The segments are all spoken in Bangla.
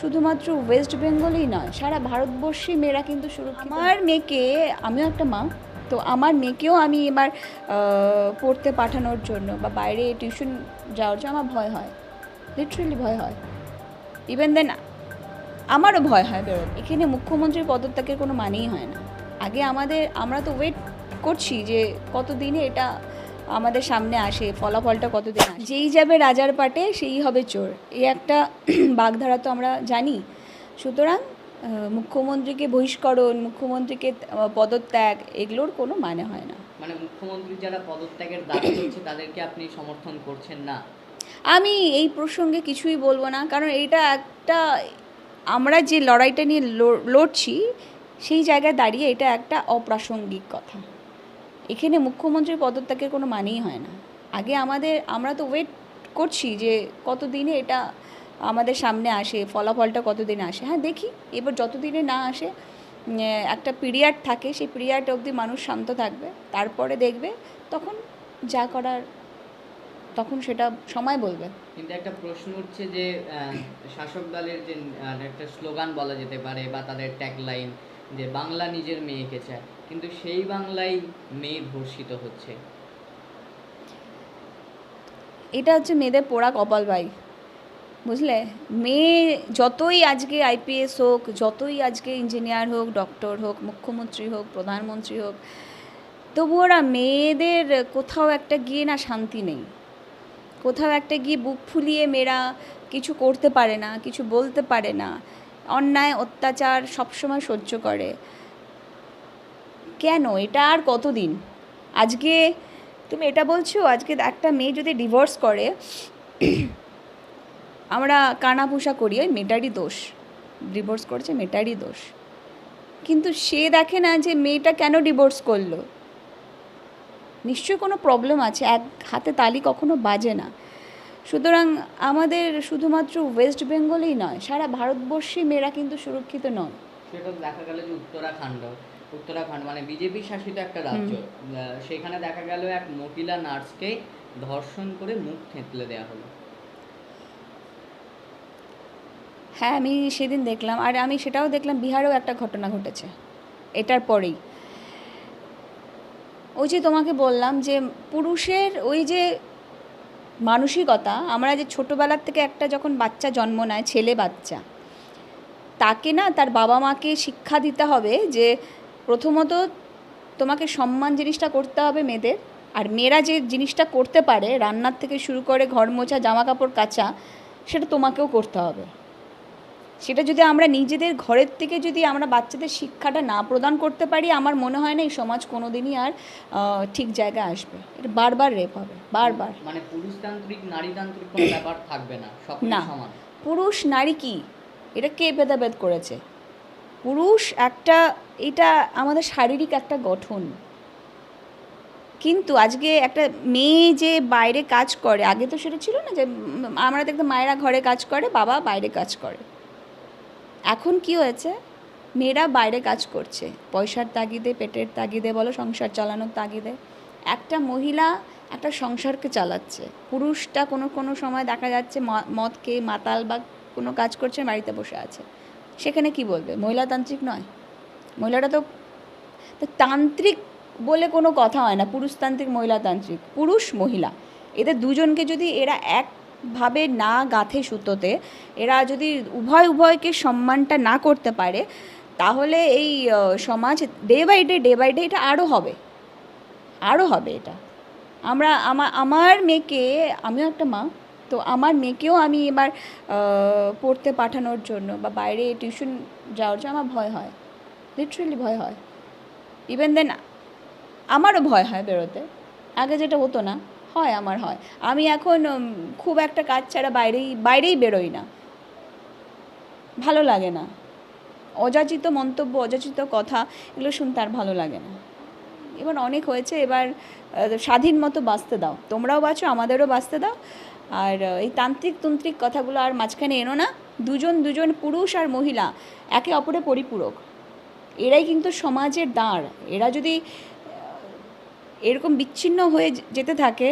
শুধুমাত্র ওয়েস্ট বেঙ্গলেই নয়, সারা ভারতবর্ষে মেয়েরা কিন্তু শুরু আমার মেয়েকে, আমিও একটা মা, তো আমার মেয়েকেও আমি এবার পড়তে পাঠানোর জন্য বা বাইরে টিউশন যাওয়ার জন্য আমার ভয় হয় লিটারেলি ভয় হয়। ইভেন দেন আমারও ভয় হয়। বেরোতে এখানে মুখ্যমন্ত্রীর পদত্যাগের কোনো মানেই হয় না। আগে আমাদের, আমরা তো ওয়েট করছি যে কতদিনে এটা আমাদের সামনে আসে ফলাফলটা কতদিন আসে? যেই যাবে রাজার পাটে সেই হবে চোর। এই একটা বাগধারা তো আমরা জানি। সুতরাং মুখ্যমন্ত্রীকে বহিষ্করণ মুখ্যমন্ত্রীকে পদত্যাগ এগুলোর কোনো মানে হয় না। মানে মুখ্যমন্ত্রী যারা পদত্যাগের দাবি করছে তাদেরকে আপনি সমর্থন করছেন না? আমি এই প্রসঙ্গে কিছুই বলব না কারণ এটা একটা আমরা যে লড়াইটা নিয়ে লড়ছি সেই জায়গায় দাঁড়িয়ে এটা একটা অপ্রাসঙ্গিক কথা। এখানে মুখ্যমন্ত্রীর পদত্যাগের কোনো মানেই হয় না। আগে আমাদের, আমরা তো ওয়েট করছি যে কতদিনে এটা আমাদের সামনে আসে, ফলাফলটা কতদিনে আসে। হ্যাঁ দেখি। এবার যতদিনে না আসে একটা পিরিয়ড থাকে, সেই পিরিয়ড অবধি মানুষ শান্ত থাকবে। তারপরে দেখবে, তখন যা করার, তখন সেটা সময় বলবে। কিন্তু একটা প্রশ্ন উঠছে যে শাসক দলের যে একটা স্লোগান বলা যেতে পারে বা তাদের ট্যাগলাইন যে বাংলা নিজের মেয়েকে চায়, কিন্তু সেই বাংলায় মেয়ে ধর্ষিত হচ্ছে। এটা হচ্ছে মেয়েদের পোড়া কপাল ভাই। বুঝলে? মেয়ে যতই আজকে আইপিএস হোক, যতই আজকে ইঞ্জিনিয়ার হোক, ডক্টর হোক, মুখ্যমন্ত্রী হোক, প্রধানমন্ত্রী হোক তবু ওরা মেয়েদের কোথাও একটা গিয়ে না শান্তি নেই। কোথাও একটা গিয়ে বুক ফুলিয়ে মেয়েরা কিছু করতে পারে না, কিছু বলতে পারে না। অন্যায়, অত্যাচার সবসময় সহ্য করে। কেন? এটা আর কতদিন? আজকে তুমি এটা বলছো, আজকে একটা মেয়ে যদি ডিভোর্স করে, আমরা কানাপুষা করি, ওই মেয়েটারই দোষ। ডিভোর্স করেছে, মেয়েটারই দোষ। কিন্তু সে দেখে না যে মেয়েটা কেন ডিভোর্স করল। নিশ্চয়ই কোনো প্রবলেম আছে, এক হাতে তালি কখনো বাজে না। সুতরাং আমাদের শুধুমাত্র ওয়েস্ট বেঙ্গলেই নয় সারা ভারতবর্ষে মেয়েরা কিন্তু সুরক্ষিত নয় সেটা দেখা গেল যে উত্তরাখণ্ড উত্তরাখণ্ড মানে বিজেপি শাসিত একটা রাজ্য। সেখানে দেখা গেল এক মহিলা নার্সকে ধর্ষণ করে মুখ থেঁতলে দেওয়া হলো। হ্যাঁ আমি সেদিন দেখলাম আর আমি সেটাও দেখলাম বিহারেও একটা ঘটনা ঘটেছে এটার পরেই। ওই যে তোমাকে বললাম যে পুরুষের ওই যে মানসিকতা, আমরা যে ছোটোবেলার থেকে একটা যখন বাচ্চা জন্ম নেয়, ছেলে বাচ্চা, তাকে না তার বাবা মাকে শিক্ষা দিতে হবে যে প্রথমত তোমাকে সম্মান জিনিসটা করতে হবে মেয়েদের। আর মেয়েরা যে জিনিসটা করতে পারে, রান্নার থেকে শুরু করে ঘর মোছা জামা কাপড় কাচা, সেটা তোমাকেও করতে হবে। সেটা যদি আমরা নিজেদের ঘরের থেকে যদি আমরা বাচ্চাদের শিক্ষাটা না প্রদান করতে পারি আমার মনে হয় না এই সমাজ কোনো দিনই আর ঠিক জায়গায় আসবে। এটা বারবার রেপ হবে বারবার। মানে পুরুষতান্ত্রিক নারীতান্ত্রিক কোনো ব্যাপার থাকবে না না। সমান। পুরুষ নারী কি? এটা কে ভেদাভেদ করেছে? পুরুষ একটা এটা আমাদের শারীরিক একটা গঠন। কিন্তু আজকে একটা মেয়ে যে বাইরে কাজ করে আগে তো সেটা ছিল না যে আমরা দেখতাম মায়েরা ঘরে কাজ করে বাবা বাইরে কাজ করে। এখন কি হয়েছে? মেয়েরা বাইরে কাজ করছে। পয়সার তাগিদে, পেটের তাগিদে, বলো সংসার চালানোর তাগিদে। একটা মহিলা একটা সংসারকে চালাচ্ছে। পুরুষটা কোনো কোনো সময় দেখা যাচ্ছে মদ খেয়ে মাতাল বা কোনো কাজ করছে, বাড়িতে বসে আছে। সেখানে কি বলবে? মহিলাতান্ত্রিক নয়। মহিলাটা তো তান্ত্রিক বলে কোনো কথা হয় না। পুরুষতান্ত্রিক, মহিলাতান্ত্রিক। পুরুষ, মহিলা। এদের দুজনকে যদি এরা একভাবে না গাঁথে সুতোতে, এরা যদি উভয় উভয়কে সম্মানটা না করতে পারে, তাহলে এই সমাজ day by day day by day এটা আরও হবে। আরও হবে এটা। আমরা আমার আমার মেয়েকে, আমিও একটা মা, তো আমার মেয়েকেও আমি এবার পড়তে পাঠানোর জন্য বা বাইরে টিউশন যাওয়ার জন্য আমার ভয় হয়। লিটারেলি ভয় হয়। ইভেন দেন আমারও ভয় হয় বেরোতে। আগে যেটা হতো না। হয়, আমার হয়। আমি এখন খুব একটা কাজ ছাড়া বাইরেই বাইরেই বেরোই না। ভালো লাগে না। অযাচিত মন্তব্য, অযাচিত কথা, এগুলো শুনতে আর ভালো লাগে না। এবার অনেক হয়েছে, এবার স্বাধীন মতো বাঁচতে দাও। তোমরাও বাঁচো, আমাদেরও বাঁচতে দাও। আর এই তান্ত্রিক তুন্ত্রিক কথাগুলো আর মাঝখানে এনো না। দুজন দুজন পুরুষ আর মহিলা, একে অপরে পরিপূরক। এরাই কিন্তু সমাজের দাঁড় এরা যদি এরকম বিচ্ছিন্ন হয়ে যেতে থাকে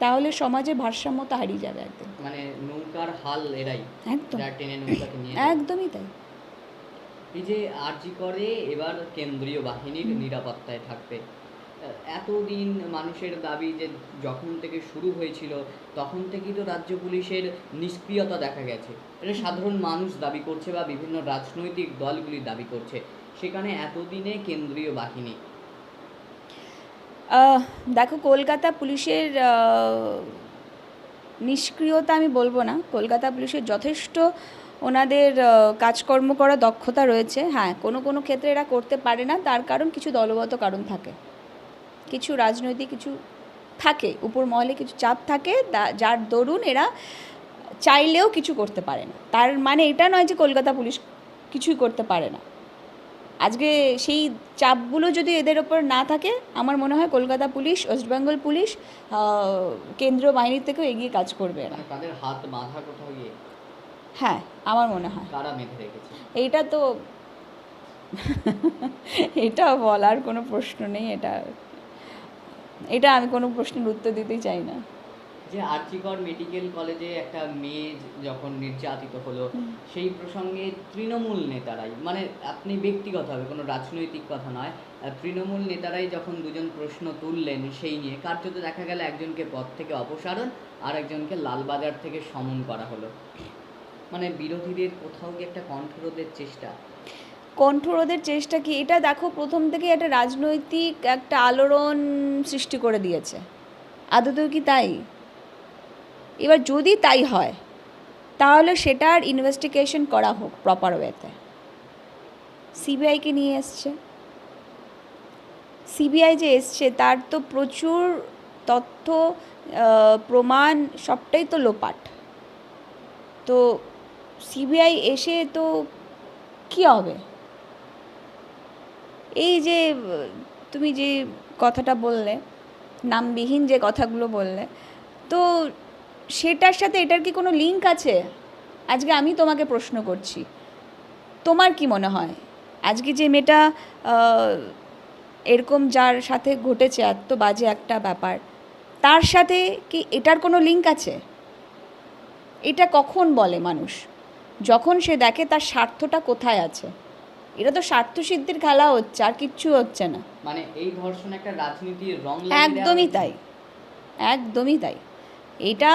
তাহলে সমাজে ভারসাম্যতা হারিয়ে যাবে একদম। মানে নৌকার হাল এরাই একদম। টেনে নৌকাকে নিয়ে একদমই তাই। এই যে আরজি করে এবার কেন্দ্রীয় বাহিনীর নিরাপত্তায় থাকবে। এতদিন মানুষের দাবি যে যখন থেকে শুরু হয়েছিল তখন থেকেই তো রাজ্য পুলিশের নিষ্ক্রিয়তা দেখা গেছে। এটা সাধারণ মানুষ দাবি করছে বা বিভিন্ন রাজনৈতিক দলগুলি দাবি করছে। সেখানে এতদিনে কেন্দ্রীয় বাহিনী দেখো কলকাতা পুলিশের নিষ্ক্রিয়তা আমি বলব না। কলকাতা পুলিশের যথেষ্ট ওনাদের কাজকর্ম করা দক্ষতা রয়েছে। হ্যাঁ কোনো কোনো ক্ষেত্রে এরা করতে পারে না। তার কারণ কিছু দলগত কারণ থাকে। কিছু রাজনৈতিক কিছু থাকে, উপর মহলে কিছু চাপ থাকে। যার দরুন এরা চাইলেও কিছু করতে পারে না। তার মানে এটা নয় যে কলকাতা পুলিশ কিছুই করতে পারে না। আজকে সেই চাপগুলো যদি এদের ওপর না থাকে আমার মনে হয় Kolkata police West Bengal police কেন্দ্রীয় বাহিনীর থেকেও এগিয়ে কাজ করবে এরা। মানে হাত বাঁধা কোথাও গিয়ে? হ্যাঁ আমার মনে হয়। এইটা তো এটা বলার কোনো প্রশ্ন নেই এটা এটা আমি কোনো প্রশ্নের উত্তর দিতেই চাই না। যে আর্চিকর মেডিকেল কলেজে একটা মেয়ে যখন নির্যাতিত হলো সেই প্রসঙ্গে তৃণমূল নেতারাই মানে আপনি ব্যক্তিগতভাবে কোনো রাজনৈতিক কথা নয় তৃণমূল নেতারাই যখন দুজন প্রশ্ন তুললেন সেই নিয়ে কার্যত দেখা গেল একজনকে পদ থেকে অপসারণ আর একজনকে লালবাজার থেকে সমন করা হলো। মানে বিরোধীদের কোথাও কি একটা কণ্ঠরোধের চেষ্টা? কণ্ঠরোধের চেষ্টা কি? এটা দেখো প্রথম থেকে একটা রাজনৈতিক একটা আলোড়ন সৃষ্টি করে দিয়েছে। আদতেও কি তাই? এবার যদি তাই হয়, তাহলে সেটার ইনভেস্টিগেশন করা হোক প্রপার ওয়েতে সিবিআইকে নিয়ে এসছে। সিবিআই যে এসছে, তার তো প্রচুর তথ্য প্রমাণ, সবটাই তো লোপাট। তো সিবিআই এসে তো কী হবে? এই যে, তুমি যে কথাটা বললে, নামবিহীন যে কথাগুলো বললে, তো সেটার সাথে এটার কি কোনো লিঙ্ক আছে? আজকে আমি তোমাকে প্রশ্ন করছি। তোমার কি মনে হয়? আজকে যে মেয়েটা এরকম যার সাথে ঘটেছে এত বাজে একটা ব্যাপার তার সাথে কি এটার কোনো লিঙ্ক আছে? এটা কখন বলে মানুষ? যখন সে দেখে তার স্বার্থটা কোথায় আছে? এটা তো স্বার্থসিদ্ধির খেলা হচ্ছে আর কিচ্ছু হচ্ছে না। মানে এই ধর্ষণ একটা রাজনীতির রং একদমই তাই। একদমই তাই। এটা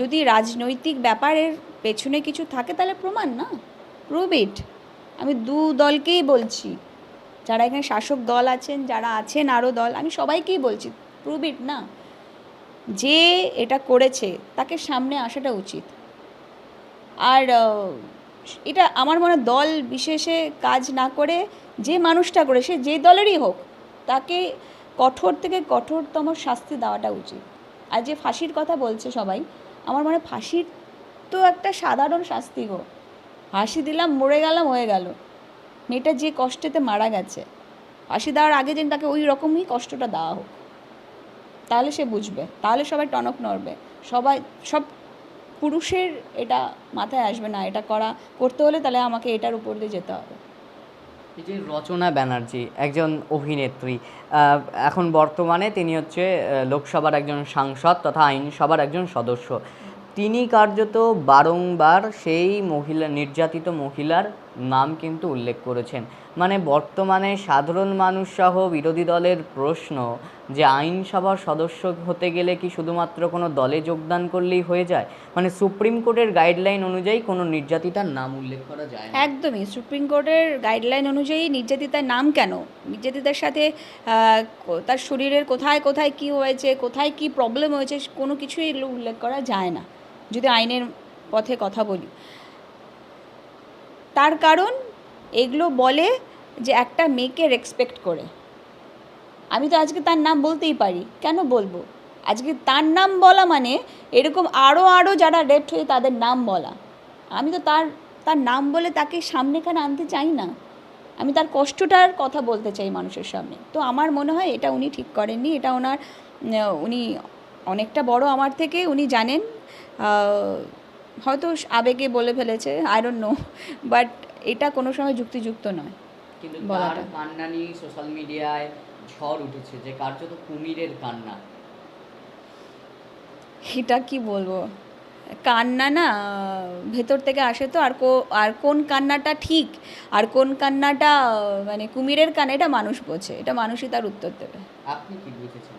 যদি রাজনৈতিক ব্যাপারের পেছনে কিছু থাকে তাহলে প্রমাণ না? প্রুভ ইট আমি দু দলকেই বলছি। যারা এখানে শাসক দল আছেন, যারা আছেন আরও দল, আমি সবাইকেই বলছি প্রুভ ইট না। যে এটা করেছে, তাকে সামনে আসাটা উচিত। আর এটা আমার মনে দল বিশেষে কাজ না করে, যে মানুষটা করে সে যে দলেরই হোক, তাকে কঠোর থেকে কঠোরতম শাস্তি দেওয়াটা উচিত। আর যে ফাঁসির কথা বলছে সবাই, আমার মনে ফাঁসির তো একটা সাধারণ শাস্তি গো। ফাঁসি দিলাম, মরে গেলাম, হয়ে গেল। মেয়েটা যে কষ্টেতে মারা গেছে, ফাঁসি দেওয়ার আগে যেন তাকে ওই রকমই কষ্টটা দেওয়া হোক। তাহলে সে বুঝবে, তাহলে সবাই টনক নড়বে। সবাই, সব পুরুষের এটা মাথায় আসবে না, এটা করা, করতে হলে তাহলে আমাকে এটার উপর দিয়ে যেতে হবে। এই যে রচনা ব্যানার্জি, একজন অভিনেত্রী এখন বর্তমানে তিনি হচ্ছে লোকসভার একজন সাংসদ তথা আইনসভার একজন সদস্য। তিনি কার্যত বারংবার সেই মহিলা, নির্যাতিত মহিলার নাম কিন্তু উল্লেখ করেছেন। মানে বর্তমানে সাধারণ মানুষ সহ বিরোধী দলের প্রশ্ন যে আইনসভার সদস্য হতে গেলে কি শুধুমাত্র কোনো দলে যোগদান করলেই হয়ে যায়? মানে সুপ্রিম কোর্টের গাইডলাইন অনুযায়ী কোনো নির্যাতিতার নাম উল্লেখ করা যায় একদমই, সুপ্রিম কোর্টের গাইডলাইন অনুযায়ী নির্যাতিতার নাম কেন? নির্যাতিতার সাথে তার শরীরের কোথায় কোথায় কি হয়েছে, কোথায় কি প্রবলেম হয়েছে, কোনো কিছুই উল্লেখ করা যায় না। যদি আইনের পথে কথা বলি। তার কারণ এগুলো বলে যে একটা মেয়েকে রেসপেক্ট করে। আমি তো আজকে তার নাম বলতেই পারি। কেন বলব? আজকে তার নাম বলা মানে এরকম আরও আরও যারা রেপ্ট হয়ে তাদের নাম বলা। আমি তো তার তার নাম বলে তাকে সামনেখানে আনতে চাই না। আমি তার কষ্টটার কথা বলতে চাই মানুষের সামনে। তো আমার মনে হয় এটা উনি ঠিক করেননি। এটা ওনার, উনি অনেকটা বড় আমার থেকে। উনি জানেন হয়তো আবেগে বলে ফেলেছে আই ডোন্ট নো বাট এটা কোনো সময় যুক্তিযুক্ত নয় কিন্তু। তার কান্না নিয়ে সোশ্যাল মিডিয়ায় ঝড় উঠেছে যে কার্যত কুমিরের কান্না। এটা কি বলব? কান্না না ভেতর থেকে আসে তো আর কো আর কোন কান্নাটা ঠিক আর কোন কান্নাটা মানে কুমিরের কান এটা মানুষ বোঝে এটা মানুষই তার উত্তর দেবে। আপনি কি বুঝেছেন?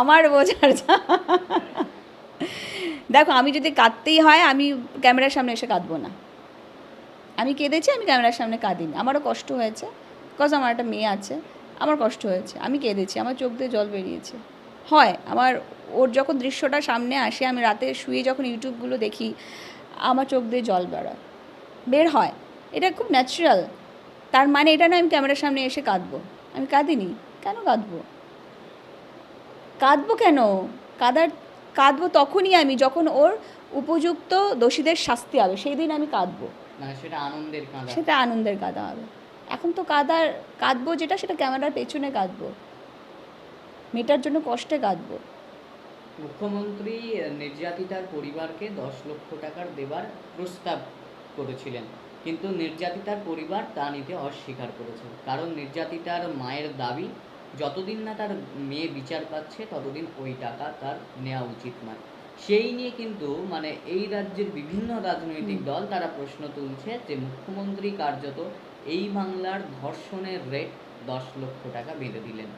আমার বোঝার যা দেখো, আমি যদি কাঁদতেই হয়, আমি ক্যামেরার সামনে এসে কাঁদবো না। আমি কেঁদেছি, আমি ক্যামেরার সামনে কাঁদিনি। আমারও কষ্ট হয়েছে বিকজ আমার একটা মেয়ে আছে, আমার কষ্ট হয়েছে। আমি কেঁদেছি, আমার চোখ দিয়ে জল বেরিয়েছে। হয়, আমার ওর যখন দৃশ্যটা সামনে আসে, আমি রাতে শুয়ে যখন ইউটিউবগুলো দেখি, আমার চোখ দিয়ে জল বেরোয়। বের হয়। এটা খুব ন্যাচারাল তার মানে এটা না আমি ক্যামেরার সামনে এসে কাঁদবো। আমি কাঁদিনি। কেন কাঁদবো? কাঁদবো কেন? কাঁদার কাঁদবো তখনই আমি যখন ওর উপযুক্ত দোষীদের শাস্তি হবে সেই দিন আমি কাঁদবো। সেটা আনন্দের কাঁদা। সেটা আনন্দের কাঁদা হবে। এখন তো কাঁদার কাঁদবো যেটা সেটা ক্যামেরার পেছনে কাঁদবো। মেয়েটার জন্য কষ্টে কাঁদবো। মুখ্যমন্ত্রী নির্যাতিতার পরিবারকে দশ লক্ষ টাকার দেবার প্রস্তাব করেছিলেন। কিন্তু নির্যাতিতার পরিবার তা নিতে অস্বীকার করেছে। কারণ নির্যাতিতার মায়ের দাবি যতদিন না তার মেয়ে বিচার পাচ্ছে ততদিন ওই টাকা তার নেওয়া উচিত নয়। সেই নিয়ে কিন্তু মানে এই রাজ্যের বিভিন্ন রাজনৈতিক দল তারা প্রশ্ন তুলছে যে মুখ্যমন্ত্রী কার্যত এই বাংলার ধর্ষণের রেট দশ লক্ষ টাকা বেঁধে দিলেন।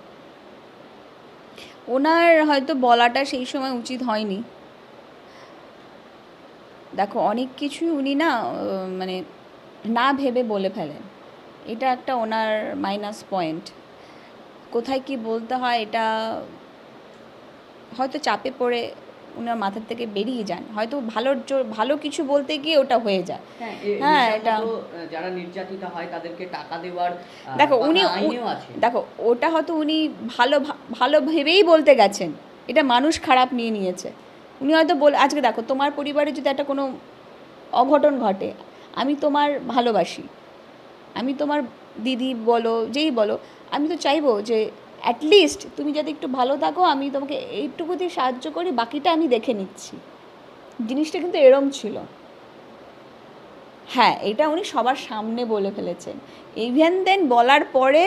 ওনার হয়তো বলাটা সেই সময় উচিত হয়নি। দেখো অনেক কিছুই উনি না মানে না ভেবে বলে ফেলেন। এটা একটা ওনার মাইনাস পয়েন্ট কোথায় কি বলতে হয় এটা হয়তো চাপে পড়ে ওনার মাথার থেকে বেরিয়ে যান। হয়তো ভালোর ভালো কিছু বলতে গিয়ে ওটা হয়ে যায়। হ্যাঁ হ্যাঁ, এটা- যারা নির্যাতিতা হয় তাদেরকে টাকা দেওয়ার দেখো উনি দেখো ওটা হয়তো উনি ভালো ভালো ভেবেই বলতে গেছেন। এটা মানুষ খারাপ নিয়ে নিয়েছে। উনি হয়তো বল আজকে দেখো তোমার পরিবারে যদি একটা কোনো অঘটন ঘটে আমি তোমার ভালোবাসি। আমি তোমার দিদি বলো যেই বলো আমি তো চাইব যে অ্যাটলিস্ট তুমি যাতে একটু ভালো থাকো, আমি তোমাকে এইটুকু দিয়ে সাহায্য করি, বাকিটা আমি দেখে নিচ্ছি। জিনিসটা কিন্তু এরম ছিল। হ্যাঁ এটা উনি সবার সামনে বলে ফেলেছেন। ইভেন দেন বলার পরে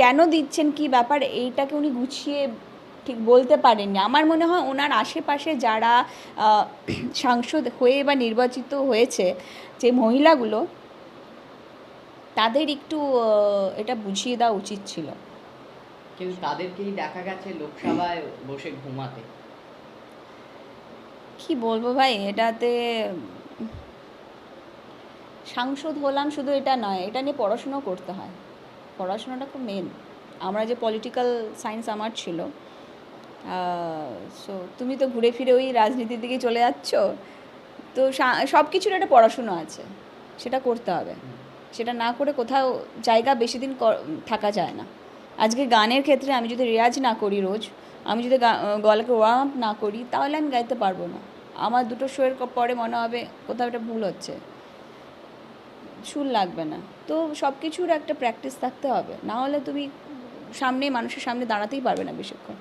কেন দিচ্ছেন, কি ব্যাপার, এইটাকে উনি গুছিয়ে ঠিক বলতে পারেননি। আমার মনে হয় ওনার আশেপাশে যারা সাংসদ হয়ে বা নির্বাচিত হয়েছে, যে মহিলাগুলো তাদের একটু এটা বুঝিয়ে দেওয়া উচিত ছিল। কিন্তু তাদেরকেই দেখা গেছে লোকসভায় বসে ঘুমাতে। কি বলব ভাই এটাতে সাংসদ হলাম শুধু এটা নয় এটা নিয়ে পড়াশুনো করতে হয়। পড়াশোনাটা খুব মেন আমরা যে পলিটিক্যাল সায়েন্স আমার ছিল সো তুমি তো ঘুরে ফিরে ওই রাজনীতির দিকে চলে যাচ্ছ তো সব কিছুর একটা পড়াশুনো আছে সেটা করতে হবে। সেটা না করে কোথাও জায়গা বেশি দিন থাকা যায় না। আজকে গানের ক্ষেত্রে আমি যদি রেয়াজ না করি রোজ, আমি যদি গলাকে ওয়ার্ম আপ না করি, তাহলে আমি গাইতে পারব না। আমার দুটো শোয়ের পরে মনে হবে কোথাও একটা ভুল হচ্ছে। সুর লাগবে না। তো সব কিছুর একটা প্র্যাকটিস থাকতে হবে। না হলে তুমি সামনে মানুষের সামনে দাঁড়াতেই পারবে না বেশিক্ষণ।